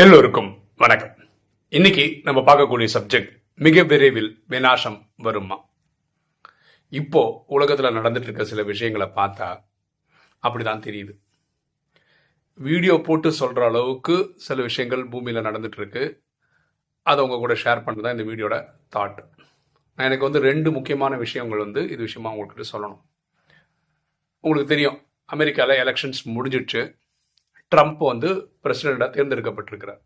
எல்லோருக்கும் வணக்கம். இன்னைக்கு நம்ம பார்க்கக்கூடிய சப்ஜெக்ட் மிக விரைவில் வினாசம் வருமா? இப்போ உலகத்தில் நடந்துட்டு இருக்க சில விஷயங்களை பார்த்தா அப்படிதான் தெரியுது. வீடியோ போட்டு சொல்ற அளவுக்கு சில விஷயங்கள் பூமியில நடந்துட்டு இருக்கு. அதை உங்க கூட ஷேர் பண்ணுறது இந்த வீடியோட தாட் நான் எனக்கு வந்து ரெண்டு முக்கியமான விஷயங்கள் வந்து இது விஷயமா உங்களுக்கு சொல்லணும். உங்களுக்கு தெரியும் அமெரிக்காவில் எலெக்ஷன்ஸ் முடிஞ்சிடுச்சு. ட்ரம்ப் வந்து பிரசிடெண்டாக தேர்ந்தெடுக்கப்பட்டிருக்கிறார்.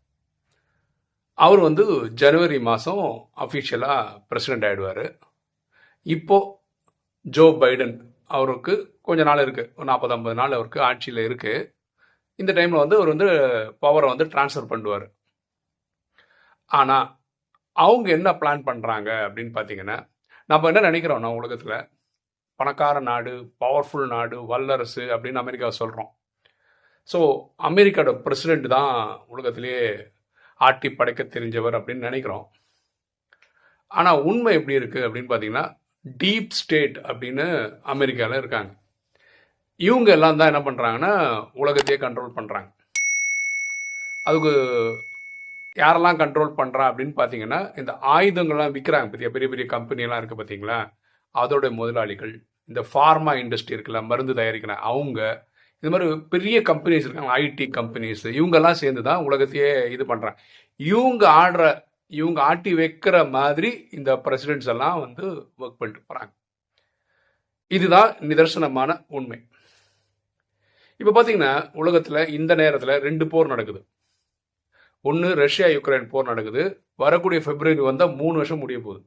அவர் வந்து ஜனவரி மாதம் அஃபிஷியலாக பிரசிடெண்ட் ஆகிடுவார் இப்போது ஜோ பைடன் அவருக்கு கொஞ்ச நாள் இருக்குது ஒரு நாற்பது ஐம்பது நாள் அவருக்கு ஆட்சியில் இருக்குது இந்த டைமில் வந்து அவர் வந்து பவரை வந்து ட்ரான்ஸ்ஃபர் பண்ணுவார். ஆனால் அவங்க என்ன பிளான் பண்ணுறாங்க அப்படின்னு பார்த்தீங்கன்னா நம்ம என்ன நினைக்கிறோம் நான் உலகத்தில்? பணக்கார நாடு பவர்ஃபுல் நாடு வல்லரசு அப்படின்னு அமெரிக்காவை சொல்கிறோம் ஸோ அமெரிக்காவோட பிரசிடெண்ட் தான் உலகத்திலேயே ஆட்டி படைக்க தெரிஞ்சவர் அப்படின்னு நினைக்கிறோம். ஆனால் உண்மை எப்படி இருக்குது அப்படின்னு பார்த்தீங்கன்னா டீப் ஸ்டேட் அப்படின்னு அமெரிக்காவில் இருக்காங்க. இவங்க எல்லாம் தான் என்ன பண்ணுறாங்கன்னா உலகத்தையே கண்ட்ரோல் பண்ணுறாங்க அதுக்கு யாரெல்லாம் கண்ட்ரோல் பண்ணுறா அப்படின்னு பார்த்தீங்கன்னா இந்த ஆயுதங்கள்லாம் விற்கிறாங்க பெரிய பெரிய பெரிய கம்பெனியெல்லாம் இருக்குது பார்த்தீங்களா அதோடைய முதலாளிகள் இந்த ஃபார்மா இண்டஸ்ட்ரி இருக்குல்ல மருந்து தயாரிக்கிற அவங்க இது மாதிரி பெரிய கம்பெனிஸ் இருக்காங்க ஐடி கம்பெனிஸ் இவங்கெல்லாம் சேர்ந்து தான் உலகத்தையே இது பண்ணுறாங்க இவங்க ஆடுற இவங்க ஆட்டி வைக்கிற மாதிரி இந்த பிரசிடென்ட்ஸ் எல்லாம் வந்து ஒர்க் பண்ணிட்டு போகிறாங்க இதுதான் நிதர்சனமான உண்மை. இப்போ பார்த்தீங்கன்னா உலகத்தில் இந்த நேரத்தில் ரெண்டு போர் நடக்குது. ஒன்று ரஷ்யா யுக்ரைன் போர் நடக்குது. வரக்கூடிய பிப்ரவரி வந்தால் மூணு வருஷம் முடிய போகுது.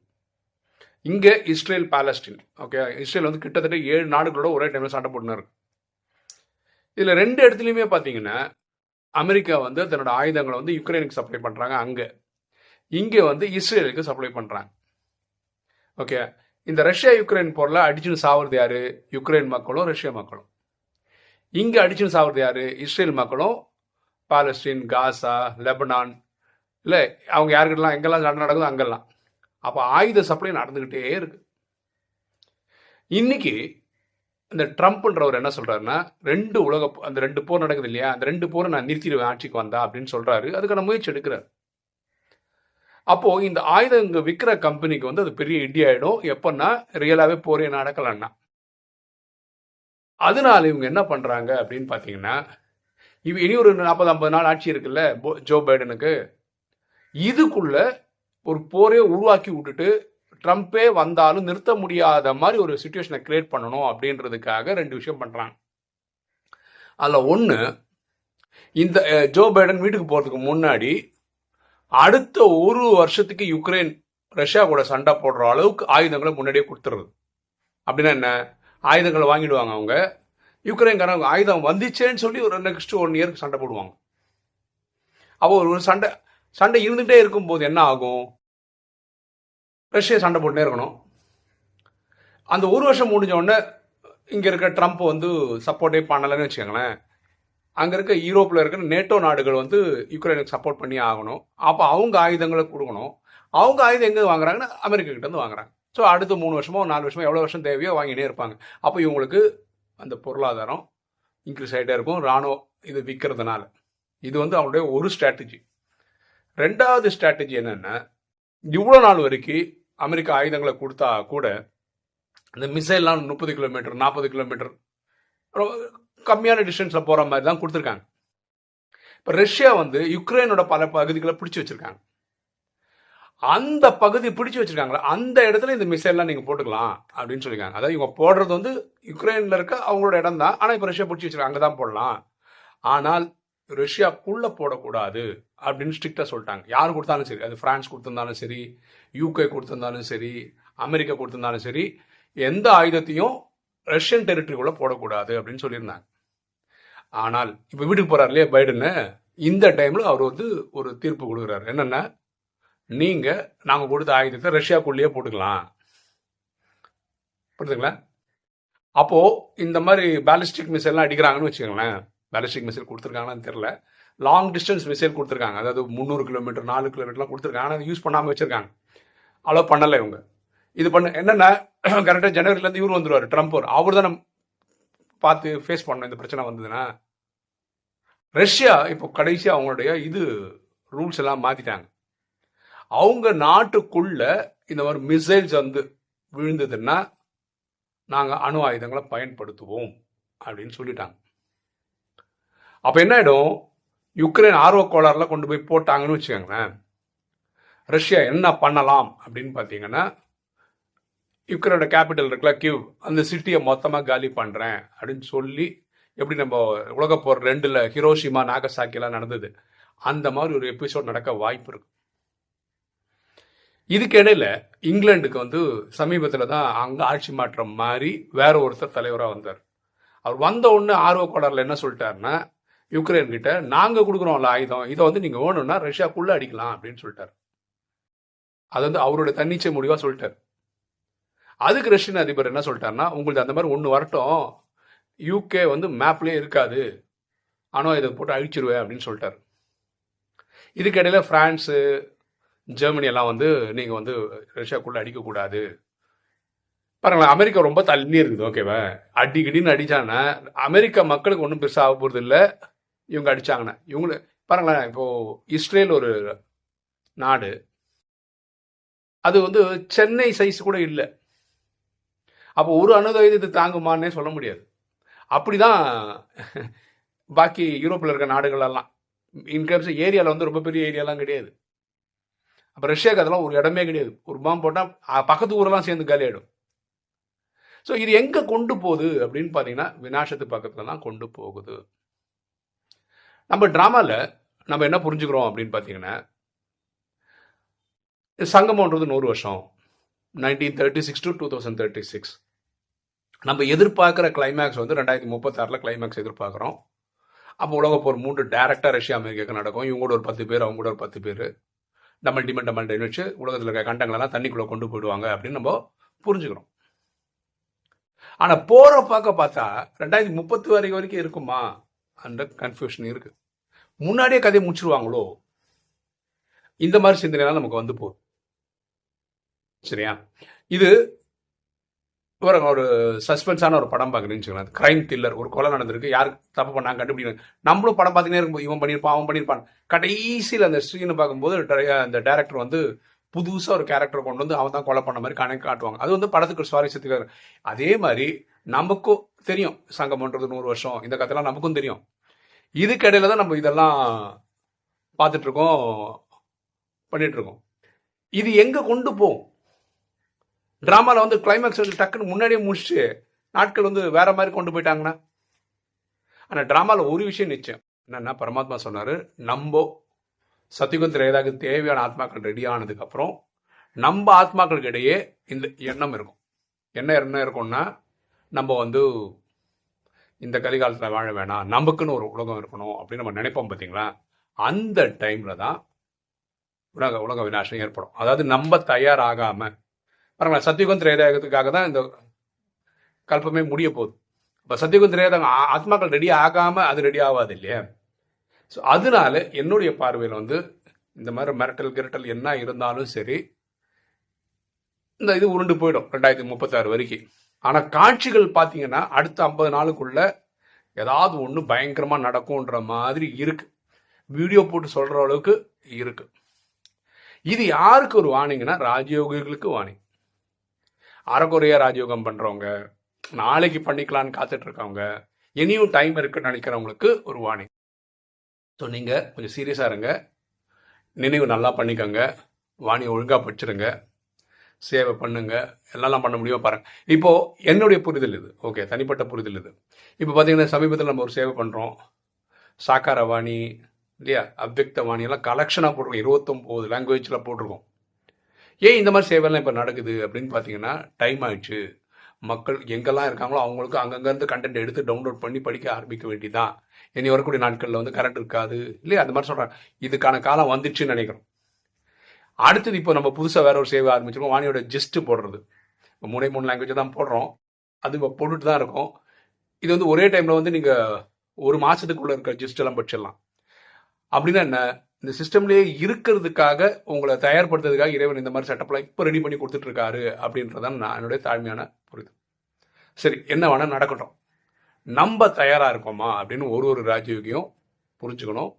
இங்கே இஸ்ரேல் பாலஸ்டீன் ஓகே இஸ்ரேல் வந்து கிட்டத்தட்ட ஏழு நாடுகளோட ஒரே டைமில் சண்டை போட்டுன்னு இருக்கு. இதில் ரெண்டு இடத்துலையுமே பார்த்தீங்கன்னா அமெரிக்கா வந்து தன்னோட ஆயுதங்களை வந்து யுக்ரைனுக்கு சப்ளை பண்ணுறாங்க அங்கே. இங்கே வந்து இஸ்ரேலுக்கு சப்ளை பண்ணுறாங்க ஓகே இந்த ரஷ்யா யுக்ரைன் போரில் அடிச்சுன்னு சாவுறது யாரு? யுக்ரைன் மக்களும் ரஷ்யா மக்களும் இங்கே அடிச்சுன்னு சாவுறது யாரு? இஸ்ரேல் மக்களும் பாலஸ்தீன் காசா லெபனான். இல்லை அவங்க யாருக்கிட்டலாம் எங்கெல்லாம் சண்டை நடக்குதோ அங்கெல்லாம். அப்போ ஆயுத சப்ளை நடந்துக்கிட்டே இருக்கு. இன்னைக்கு இந்த ட்ரம்ப்ன்றவர் என்ன சொல்றாருன்னா ரெண்டு உலக அந்த ரெண்டு போர் நடக்குது இல்லையா? அந்த ரெண்டு போரை நான் நிறுத்திடுவேன் ஆட்சிக்கு வந்தா அப்படின்னு சொல்றாரு. அதுக்கான முயற்சி எடுக்கிறார். அப்போ இந்த ஆயுதம் இங்க விற்கிற கம்பெனிக்கு வந்து அது பெரிய இடி ஆயிடும். எப்பன்னா ரியலாவே போரே நடக்கலன்னா. அதனால இவங்க என்ன பண்றாங்க அப்படின்னு பாத்தீங்கன்னா இவ இனி ஒரு நாற்பது ஐம்பது நாள் ஆட்சி இருக்குல்ல போ- ஜோ பைடனுக்கு. இதுக்குள்ள ஒரு போரே உருவாக்கி விட்டுட்டு ட்ரம்ப்பே வந்தாலும் நிறுத்த முடியாத மாதிரி ஒரு சுச்சுவேஷனை கிரியேட் பண்ணணும் அப்படின்றதுக்காக ரெண்டு விஷயம் பண்ணுறாங்க அதில் ஒன்று இந்த ஜோ பைடன் வீட்டுக்கு போகிறதுக்கு முன்னாடி அடுத்த ஒரு வருஷத்துக்கு யுக்ரைன் ரஷ்யா கூட சண்டை போடுற அளவுக்கு ஆயுதங்களை முன்னாடியே கொடுத்துருது அப்படின்னா என்ன? ஆயுதங்களை வாங்கிடுவாங்க அவங்க. யுக்ரைன்காரங்க ஆயுதம் வந்துச்சேன்னு சொல்லி ஒரு நெக்ஸ்ட் ஒன் இயருக்கு சண்டை போடுவாங்க. அப்போ ஒரு சண்டை சண்டை இருந்துகிட்டே இருக்கும்போது என்ன ஆகும்? ரஷ்யா சண்டை போட்டுனே இருக்கணும். அந்த ஒரு வருஷம் முடிஞ்ச உடனே இங்கே இருக்க ட்ரம்ப் வந்து சப்போர்ட்டே பண்ணலைன்னு வச்சுக்கோங்களேன். அங்கே இருக்க யூரோப்பில் இருக்கிற நேட்டோ நாடுகள் வந்து யுக்ரைனுக்கு சப்போர்ட் பண்ணி ஆகணும். அப்போ அவங்க ஆயுதங்களை கொடுக்கணும். அவங்க ஆயுதம் எங்கே வாங்குறாங்கன்னா அமெரிக்கா கிட்ட வாங்குறாங்க. ஸோ அடுத்த மூணு வருஷமோ நாலு வருஷமோ எவ்வளோ வருஷம் தேவையோ வாங்கினே இருப்பாங்க. அப்போ இவங்களுக்கு அந்த பொருளாதாரம் இன்க்ரீஸ் ஆகிட்டே இருக்கும். ராணுவம் இது விற்கிறதுனால இது வந்து அவங்களுடைய ஒரு ஸ்ட்ராட்டஜி ரெண்டாவது ஸ்ட்ராட்டஜி என்னென்னா இவ்வளோ நாள் வரைக்கும் அமெரிக்கா ஆயுதங்களை கொடுத்தா கூட இந்த மிசைல்லாம் முப்பது கிலோமீட்டர் நாற்பது கிலோமீட்டர் கம்மியான டிஸ்டன்ஸில் போகிற மாதிரி தான் கொடுத்துருக்காங்க. இப்போ ரஷ்யா வந்து யுக்ரைனோட பல பகுதிகளை பிடிச்சி வச்சிருக்காங்க. அந்த பகுதி பிடிச்சி வச்சிருக்காங்களா அந்த இடத்துல இந்த மிசைல்லாம் நீங்கள் போட்டுக்கலாம் அப்படின்னு சொல்லியிருக்காங்க. அதாவது இவங்க போடுறது வந்து யுக்ரைனில் இருக்க அவங்களோட இடம் தான் ஆனால் இப்போ ரஷ்யா பிடிச்சி வச்சிருக்காங்க அங்கே தான் போடலாம். ஆனால் ரஷ்யாக்குள்ளே போடக்கூடாது. அப்படின்னு ஸ்ட்ரிக்டாக சொல்லிட்டாங்க. யார் கொடுத்தாலும் சரி. அது ஃப்ரான்ஸ் கொடுத்துருந்தாலும் சரி யூகே கொடுத்துருந்தாலும் சரி அமெரிக்கா கொடுத்துருந்தாலும் சரி எந்த ஆயுதத்தையும் ரஷ்யன் டெரிட்டரிக்குள்ளே போடக்கூடாது அப்படின்னு சொல்லியிருந்தாங்க. ஆனால் இப்போ வீட்டுக்கு போகிறார் இல்லையா பைடன்னு இந்த டைமில் அவர் வந்து ஒரு தீர்ப்பு கொடுக்குறாரு. என்னென்ன நீங்கள் நாங்கள் கொடுத்த ஆயுதத்தை ரஷ்யாக்குள்ளேயே போட்டுக்கலாம். புரியுதுங்களா அப்போது இந்த மாதிரி பேலிஸ்டிக் மிசைல்லாம் அடிக்கிறாங்கன்னு வச்சுக்கோங்களேன். பேலிஸ்டிக் மிசைல் கொடுத்துருக்காங்கன்னு தெரில லாங் டிஸ்டன்ஸ் மிசைல் கொடுத்துருக்காங்க. அதாவது முந்நூறு கிலோமீட்டர் நாலு கிலோமீட்டர்லாம் கொடுத்துருக்காங்க. ஆனால் யூஸ் பண்ணாமல் வச்சிருக்காங்க. அலோ பண்ணலை இவங்க. இது பண்ண என்னென்ன கரெக்டாக ஜனவரிலேருந்து இவர் வந்துடுவார் ட்ரம்ப் அவர். தானே பார்த்து ஃபேஸ் பண்ணணும் இந்த பிரச்சனை வந்ததுன்னா. ரஷ்யா இப்போ கடைசியாக அவங்களுடைய இது ரூல்ஸ் எல்லாம் மாற்றிட்டாங்க அவங்க நாட்டுக்குள்ள இந்த மாதிரி மிசைல்ஸ் வந்து விழுந்ததுன்னா நாங்கள் அணு ஆயுதங்களை பயன்படுத்துவோம் அப்படின்னு சொல்லிட்டாங்க. அப்போ என்ன ஆகிடும் யுக்ரைன் ஆர்வ கோளாறுல கொண்டு போய் போட்டாங்கன்னு வச்சுக்கோங்களேன். ரஷ்யா என்ன பண்ணலாம் அப்படின்னு பார்த்தீங்கன்னா யுக்ரைனோட கேபிட்டல் இருக்குல்ல கிவ் அந்த சிட்டியை மொத்தமாக காலி பண்ணுறேன் அப்படின்னு சொல்லி எப்படி நம்ம உலகப் ரெண்டில் ஹிரோஷிமா நாகசாக்கிலாம் நடந்தது. அந்த மாதிரி ஒரு எபிசோட் நடக்க வாய்ப்பு இருக்கு. இதுக்கு இடையில இங்கிலாந்துக்கு வந்து சமீபத்தில் தான் அங்கே ஆட்சி மாற்றம் மாறி வேற ஒருத்தர் தலைவராக வந்தார். அவர் வந்த உடனே ஆர்வ கோளாறுல என்ன சொல்லிட்டாருன்னா யுக்ரைன் கிட்ட நாங்கள் கொடுக்குறோம்ல ஆயுதம் இதை வந்து நீங்கள் வேணும்னா ரஷ்யாக்குள்ளே அடிக்கலாம் அப்படின்னு சொல்லிட்டார். அது வந்து அவருடைய தன்னிச்சை முடிவாக சொல்லிட்டார். அதுக்கு ரஷ்யன் அதிபர் என்ன சொல்லிட்டாருன்னா உங்களுக்கு அந்த மாதிரி ஒன்று வரட்டும். யூகே வந்து மேப்லேயே இருக்காது. ஆனால் இதை போட்டு அழிச்சிருவேன் அப்படின்னு சொல்லிட்டாரு. இதுக்கிடையில் ஃப்ரான்ஸு ஜெர்மனி எல்லாம் வந்து நீங்கள் வந்து ரஷ்யாக்குள்ளே அடிக்கக்கூடாது. பாருங்களேன் அமெரிக்கா ரொம்ப தள்ளி இருக்குது ஓகேவா? அடிக்கடின்னு அடிச்சாங்கன்னா அமெரிக்கா மக்களுக்கு ஒன்றும் பெருசாக ஆக போகிறது இல்லை இவங்க அடிச்சாங்கன்னா இவங்கள பாருங்களேன் இப்போது இஸ்ரேல் ஒரு நாடு. அது வந்து சென்னை சைஸ் கூட இல்லை. அப்போ ஒரு அணுதாயுதத்தை தாங்குமான்னே சொல்ல முடியாது. அப்படிதான் பாக்கி யூரோப்பில் இருக்க நாடுகளெல்லாம். இன்கேம்ஸ் ஏரியாவில் வந்து ரொம்ப பெரிய ஏரியாலாம் கிடையாது. அப்போ ரஷ்யாவுக்கு அதெல்லாம் ஒரு இடமே கிடையாது. ஒரு பாம்பு போட்டால் பக்கத்து ஊரெல்லாம் சேர்ந்து காலியாயிடும் ஸோ இது எங்கே கொண்டு போகுது அப்படின்னு பார்த்தீங்கன்னா வினாசத்து பக்கத்துல தான் கொண்டு போகுது. நம்ம ட்ராமாவில் நம்ம என்ன புரிஞ்சுக்கிறோம் அப்படின்னு பார்த்தீங்கன்னா சங்கமன்றது நூறு வருஷம். Nineteen thirty six to two thousand thirty six நம்ம எதிர்பார்க்குற கிளைமேக்ஸ் வந்து ரெண்டாயிரத்தி முப்பத்தாறில் கிளைமேக்ஸ் எதிர்பார்க்குறோம். அப்போ உலக போர் மூன்று டேரக்டாக ரஷ்யா அமெரிக்காவுக்கு நடக்கும். இவங்க கூட ஒரு பத்து பேர் அவங்க கூட ஒரு பத்து பேர். டமல் டிமன் டமல் டைம் வச்சு உலகத்தில் இருக்க கண்டங்களெல்லாம் தண்ணிக்குள்ளே கொண்டு போயிடுவாங்க அப்படின்னு நம்ம புரிஞ்சுக்கிறோம். ஆனால் போகிற பார்க்க பார்த்தா ரெண்டாயிரத்தி முப்பத்து வரைக்கும் வரைக்கும் இருக்குமா? அந்த கன்ஃபியூஷன் இருக்கு. முன்னாடியே கதையை முடிச்சிருவாங்களோ? இந்த மாதிரி சிந்தனைலாம் நமக்கு வந்து போகுது. சரியா? இது ஒரு ஒரு சஸ்பென்ஸான ஒரு படம் பார்க்குறேன்னு வச்சுக்கலாம் கிரைம் கில்லர் ஒரு கொலை நடந்திருக்கு. யார் தப்பு பண்ணாங்க கண்டுபிடிக்கணும் நம்மளும் படம் பார்த்துக்கிட்டே இருக்கும் இவன் பண்ணியிருப்பான் அவன் பண்ணியிருப்பான். கடைசியில் அந்த ஸ்க்ரீனை பார்க்கும்போது அந்த டேரக்டர் வந்து புதுசாக ஒரு கேரக்டர் கொண்டு வந்து அவன் தான் கொலை பண்ண மாதிரி கணக்கு காட்டுவாங்க. அது வந்து படத்துக்கு சுவாரஸ்யத்துக்கு அதே மாதிரி நமக்கும் தெரியும். சங்கம்ன்றது நூறு வருஷம். இந்த கதைலாம் நமக்கும் தெரியும். இதுக்கிடையில தான் நம்ம இதெல்லாம் பார்த்துட்டு இருக்கோம் பண்ணிட்டு இருக்கோம் இது எங்க கொண்டு போகும்? டிராமாவில் வந்து கிளைமேக்ஸ் வந்து டக்குன்னு முன்னாடியே முடிச்சு நாட்கள் வந்து வேற மாதிரி கொண்டு போயிட்டாங்கன்னா ஆனால் டிராமால ஒரு விஷயம் நிச்சயம். என்னன்னா பரமாத்மா சொன்னார் நம்ம சத்தியுகம் திரேதாக்கு தேவையான ஆத்மாக்கள் ரெடி ஆனதுக்கு அப்புறம் நம்ம ஆத்மாக்களுக்கு இடையே இந்த எண்ணம் இருக்கும். என்ன எண்ணம் இருக்கும்னா நம்ம வந்து இந்த கலிகாலத்தில் வாழ வேணாம் நமக்குன்னு ஒரு உலகம் இருக்கணும் அப்படின்னு நம்ம நினைப்போம் பார்த்தீங்களா அந்த டைமில் தான் உலக உலக விநாசம் ஏற்படும். அதாவது நம்ம தயாராகாமல் பாருங்களேன் சத்தியுகம் திரேதாயகத்துக்காக தான் இந்த கல்பமே முடிய போகுது. இப்போ சத்தியுகம் திரேதாயம் ஆ- ஆத்மாக்கள் ரெடி ஆகாமல் அது ரெடி ஆகாது இல்லையா? ஸோ அதனால என்னுடைய பார்வையில் வந்து இந்த மாதிரி மிரட்டல் கிரட்டல் என்ன இருந்தாலும் சரி இந்த இது உருண்டு போயிடும் ரெண்டாயிரத்தி முப்பத்தாறு வரைக்கும். ஆனால் காட்சிகள் பார்த்தீங்கன்னா அடுத்த ஐம்பது நாளுக்குள்ள ஏதாவது ஒன்று பயங்கரமாக நடக்கும்ன்ற மாதிரி இருக்கு. வீடியோ போட்டு சொல்கிற அளவுக்கு இருக்கு. இது யாருக்கு ஒரு வாணிங்கன்னா ராஜயோகிகளுக்கு வாணி அறகுறையாக ராஜயோகம் பண்ணுறவங்க நாளைக்கு பண்ணிக்கலாம்னு காத்துட்டு இருக்கவங்க இனியும் டைம் இருக்குன்னு நினைக்கிறவங்களுக்கு ஒரு வாணி ஸோ நீங்கள் கொஞ்சம் சீரியஸாக இருங்க. நினைவு நல்லா பண்ணிக்கோங்க. வாணியை ஒழுங்காக படிச்சிருங்க. சேவை பண்ணுங்க. எல்லாம் பண்ண முடியுமோ பாருங்கள் இப்போது என்னுடைய புரிதல் இது. ஓகே தனிப்பட்ட புரிதல் இது. இப்போ பார்த்தீங்கன்னா சமீபத்தில் நம்ம ஒரு சேவை பண்ணுறோம் சாக்கார வாணி இல்லையா? அவ்வக்த வாணி எல்லாம் கலெக்ஷனாக போட்டிருக்கோம். இருபத்தொம்போது லாங்குவேஜில் போட்டிருக்கோம். ஏன் இந்த மாதிரி சேவைலாம் இப்போ நடக்குது அப்படின்னு பார்த்தீங்கன்னா டைம் ஆயிடுச்சு. மக்கள் எங்கெல்லாம் இருக்காங்களோ அவங்களுக்கு அங்கங்கேருந்து கண்டென்ட் எடுத்து டவுன்லோட் பண்ணி படிக்க ஆரம்பிக்க வேண்டியதான் இனி வரக்கூடிய நாட்களில் வந்து கரண்ட் இருக்காது. இல்லையா? அந்த மாதிரி சொல்கிறாங்க இதுக்கான காலம் வந்துச்சுன்னு நினைக்கிறோம். அடுத்தது இப்போ நம்ம புதுசாக வேற ஒரு சேவை ஆரம்பிச்சிருக்கோம். வாணியோட ஜெஸ்ட்டு போடுறது. இப்போ மூணே மூணு லாங்குவேஜ் தான் போடுறோம். அது இப்போ போட்டுட்டு தான் இருக்கும். இது வந்து ஒரே டைமில் வந்து நீங்கள் ஒரு மாதத்துக்குள்ளே இருக்கிற ஜிஸ்ட் எல்லாம் படிச்சிடலாம். அப்படின்னா என்ன? இந்த சிஸ்டம்லயே இருக்கிறதுக்காக உங்களை தயார்படுத்துறதுக்காக இறைவன் இந்த மாதிரி செட்டப்லாம் இப்போ ரெடி பண்ணி கொடுத்துட்டு இருக்காரு அப்படின்றதான் நான் என்னுடைய தாழ்மையான புரிதல். சரி என்ன வேணால் நடக்கட்டும். நம்ம தயாராக இருக்கோமா அப்படின்னு ஒரு ஒரு ராஜயோகியும் புரிஞ்சுக்கணும்.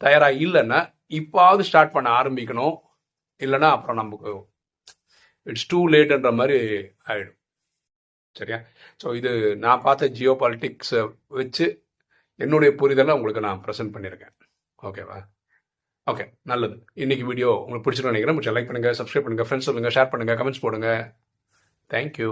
தயாராக இல்லைன்னா இப்பாவது ஸ்டார்ட் பண்ண ஆரம்பிக்கணும். இல்லைன்னா அப்புறம் நமக்கு இட்ஸ் டூ லேட்டுன்ற மாதிரி ஆயிடும். சரியா? ஸோ இது நான் பார்த்த ஜியோ பாலிட்டிக்ஸை வச்சு என்னுடைய புரிதலை உங்களுக்கு நான் ப்ரெசென்ட் பண்ணியிருக்கேன். ஓகேவா ஓகே நல்லது. இன்னைக்கு வீடியோ உங்களுக்கு பிடிச்சிருக்கும் நினைக்கிறேன். முடிச்சு லைக் பண்ணுங்கள் சப்ஸ்கிரைப் பண்ணுங்கள் ஃப்ரெண்ட்ஸ் சொல்லுங்க ஷேர் பண்ணுங்கள் கமெண்ட்ஸ் போடுங்க. தேங்க்யூ